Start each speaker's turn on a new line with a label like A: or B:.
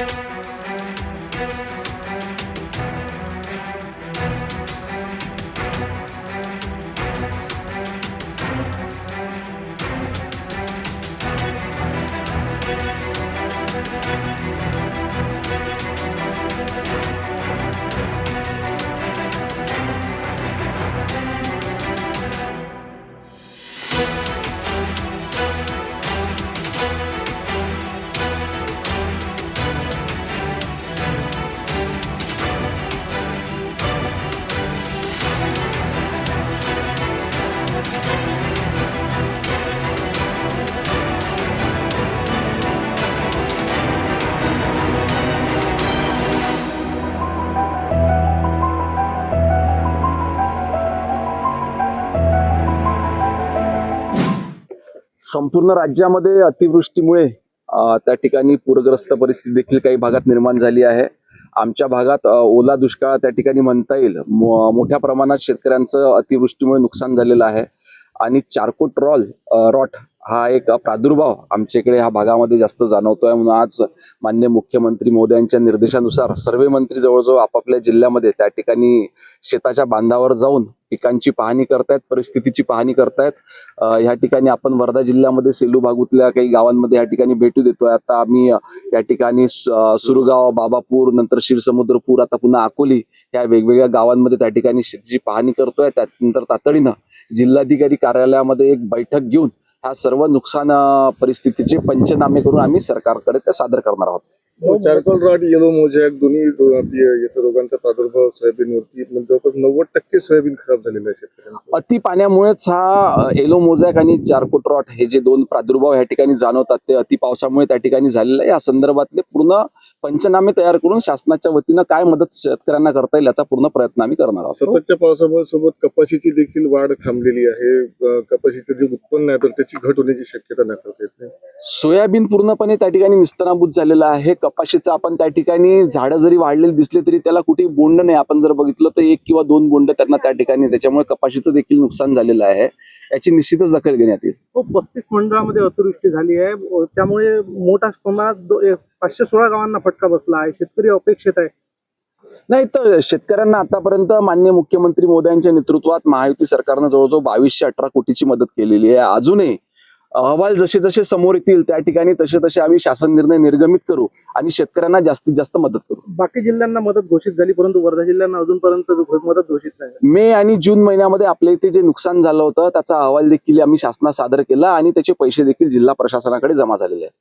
A: Thank you. संपूर्ण राज्यामध्ये अतिवृष्टीमुळे त्या ठिकाणी पूरग्रस्त परिस्थिती देखील काही भागात निर्माण झाली आहे. आमच्या भागात ओला दुष्काळ त्या ठिकाणी म्हणता येईल. मो- मोठ्या प्रमाणात शेतकऱ्यांचं अतिवृष्टीमुळे नुकसान झालेलं आहे. आणि चारकोट रॉल रॉट हा एक प्रादुर्भाव आमच्या इकडे ह्या भागामध्ये जास्त जाणवतोय म्हणून आज मान्य मुख्यमंत्री मोदयांच्या निर्देशानुसार सर्व मंत्री जवळजवळ आपापल्या जिल्ह्यामध्ये त्या ठिकाणी शेताच्या बांधावर जाऊन पिकांची पाहणी करतायत परिस्थितीची पाहणी करतायत. ह्या ठिकाणी आपण वर्धा जिल्ह्यामध्ये सेलू भागूतल्या काही गावांमध्ये या ठिकाणी भेटू देतोय. आता आम्ही या ठिकाणी सुरगाव बाबापूर नंतर शिरसमुद्रपूर आता पुन्हा अकोली या वेगवेगळ्या गावांमध्ये त्या ठिकाणी शेतीची पाहणी करतोय. त्यानंतर तातडीनं जिल्हाधिकारी कार्यालयामध्ये एक बैठक घेऊन ह्या सर्व नुकसान परिस्थितीचे पंचनामे करून आम्ही सरकारकडे ते सादर करणार आहोत.
B: चारकोल रॉड येलो मोजॅक दोन्ही दो- आपली याचा रोगांचा प्रादुर्भाव सोयाबीनवरती जवळपास नव्वद टक्के सोयाबीन खराब झालेलं आहे
A: अति पाण्यामुळेच हा एलो मोझॅक आणि चारकोट रॉट हे जे दोन प्रादुर्भाव या ठिकाणी जाणवतात ते अति पावसामुळे त्या ठिकाणी झालेलं आहे. या संदर्भातले पूर्ण पंचनामे तयार करून शासनाच्या वतीनं काय मदत शेतकऱ्यांना करता येईल याचा पूर्ण प्रयत्न आम्ही करणार आहोत.
B: सततच्या पावसामुळे सोबत कपाशीची देखील वाढ थांबलेली आहे. कपाशीचं जे उत्पन्न आहे तर त्याची घट होण्याची शक्यता नाकारता येत नाही.
A: सोयाबीन पूर्णपणे त्या ठिकाणी निस्तनाभूत झालेलं आहे. कपाशीचं आपण त्या ठिकाणी झाडं जरी वाढलेली दिसले तरी त्याला कुठेही बोंड नाही. आपण जर बघितलं तर एक किंवा दोन बोंड त्यांना त्या ठिकाणी त्याच्यामुळे कपाशीचं देखील नुकसान झालेलं आहे. याची निश्चितच दखल घेण्यात येईल.
C: पस्तीस मंडळामध्ये अतिवृष्टी झाली आहे. त्यामुळे मोठ्या प्रमाणात पाचशे सोळा गावांना फटका बसला आहे. शेतकरी अपेक्षित आहे.
A: नाही तर शेतकऱ्यांना आतापर्यंत मान्य मुख्यमंत्री मोदयांच्या नेतृत्वात महायुती सरकारनं जवळजवळ बावीसशे अठरा कोटीची मदत केलेली आहे. अजूनही अहवाल जसे जसे समोर येतील त्या ठिकाणी तसे तसे आम्ही शासन निर्णय निर्गमित करू आणि शेतकऱ्यांना जास्तीत जास्त मदत करू.
C: बाकी जिल्ह्यांना मदत घोषित झाली परंतु वर्धा जिल्ह्यांना अजूनपर्यंत मदत घोषित नाही
A: मे आणि जून महिन्यामध्ये आपल्या इथे जे नुकसान झालं होतं त्याचा अहवाल देखील आम्ही शासनात सादर केला आणि त्याचे पैसे देखील जिल्हा प्रशासनाकडे जमा झालेले आहेत.